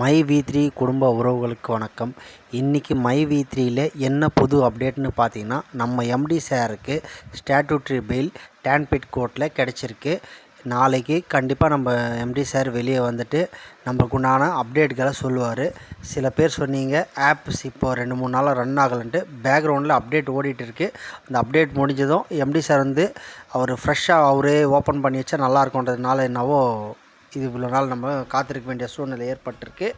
My we three குடும்ப உறவுகளுக்கு வணக்கம். இன்றைக்கி மை வி த்ரீயில் என்ன புது அப்டேட்னு பார்த்தீங்கன்னா நம்ம எம்டி சாருக்கு ஸ்டாட்யூட்ரி பில் டேன்பிட் கோர்ட்டில் கிடச்சிருக்கு. நாளைக்கு கண்டிப்பாக நம்ம எம்டி சார் வெளியே வந்துட்டு நம்மளுக்கு உண்டான அப்டேட்களை சொல்லுவார். சில பேர் சொன்னீங்க ஆப்ஸ் இப்போ ரெண்டு மூணு நாளாக ரன் ஆகலைன்ட்டு பேக்ரவுண்டில் அப்டேட் ஓடிட்டு இருக்கு அந்த அப்டேட் முடிஞ்சதும் எம்டி சார் வந்து அவர் ஃப்ரெஷ்ஷாக அவரே ஓப்பன் பண்ணி வச்சா நல்லாயிருக்குன்றதுனால என்னவோ இது இவ்வளோ நாள் நம்ம காத்திருக்க வேண்டிய சூழ்நிலை ஏற்பட்டிருக்கு.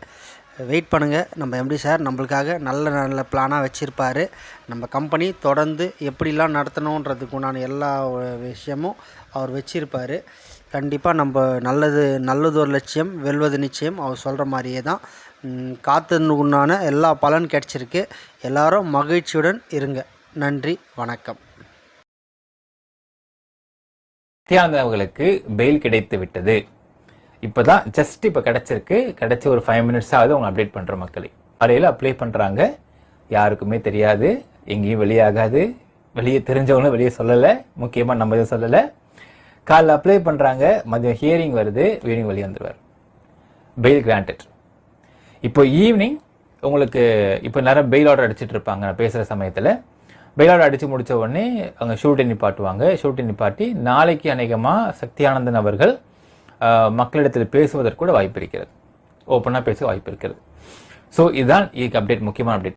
வெயிட் பண்ணுங்கள் நம்ம எம்டி சார் நம்மளுக்காக நல்ல நல்ல பிளானாக வச்சுருப்பாரு. நம்ம கம்பெனி தொடர்ந்து எப்படிலாம் நடத்தணுன்றதுக்கு உண்டான எல்லா விஷயமும் அவர் வச்சுருப்பார். கண்டிப்பாக நம்ம நல்லது நல்லது ஒரு லட்சியம் வெல்வது நிச்சயம். அவர் சொல்கிற மாதிரியே தான். காத்துனுக்குண்டான எல்லா பலன் கிடச்சிருக்கு. எல்லாரும் மகிழ்ச்சியுடன் இருங்க. நன்றி வணக்கம். நித்யானந்தவர்களுக்கு பெயில் கிடைத்து விட்டது இப்போ தான் ஜஸ்ட் இப்போ கிடச்சிருக்கு. கிடச்சி ஒரு ஃபைவ் மினிட்ஸ் ஆகுது அவங்க அப்டேட் பண்ணுற மக்களை. காலையில் அப்ளை பண்ணுறாங்க யாருக்குமே தெரியாது. எங்கேயும் வெளியாகாது. வெளியே தெரிஞ்சவங்களும் வெளியே சொல்லலை. முக்கியமாக நம்ம எதுவும் சொல்லலை. காலைல அப்ளை பண்ணுறாங்க மதியம் ஹியரிங் வருது. ஈவினிங் வெளியே வந்துடுவார் பெயில் கிராண்டட் இப்போ ஈவினிங் உங்களுக்கு இப்போ நேரம் பெயில் ஆர்டர் அடிச்சிட்டு இருப்பாங்க. நான் பேசுகிற சமயத்தில். பெயில் ஆர்டர் அடித்து முடிச்ச உடனே அங்கே ஷூட்டை நிப்பாட்டுவாங்க. ஷூட்டை நிப்பாட்டி நாளைக்கு அநேகமாக சக்தியானந்தன் அவர்கள் மக்களிடத்தில் பேசுவதற்கு கூட வாய்ப்பு இருக்கிறது. ஓப்பனா பேச வாய்ப்பு இருக்கிறது. ஸோ இதுதான் இதுக்கு அப்டேட் முக்கியமான அப்டேட்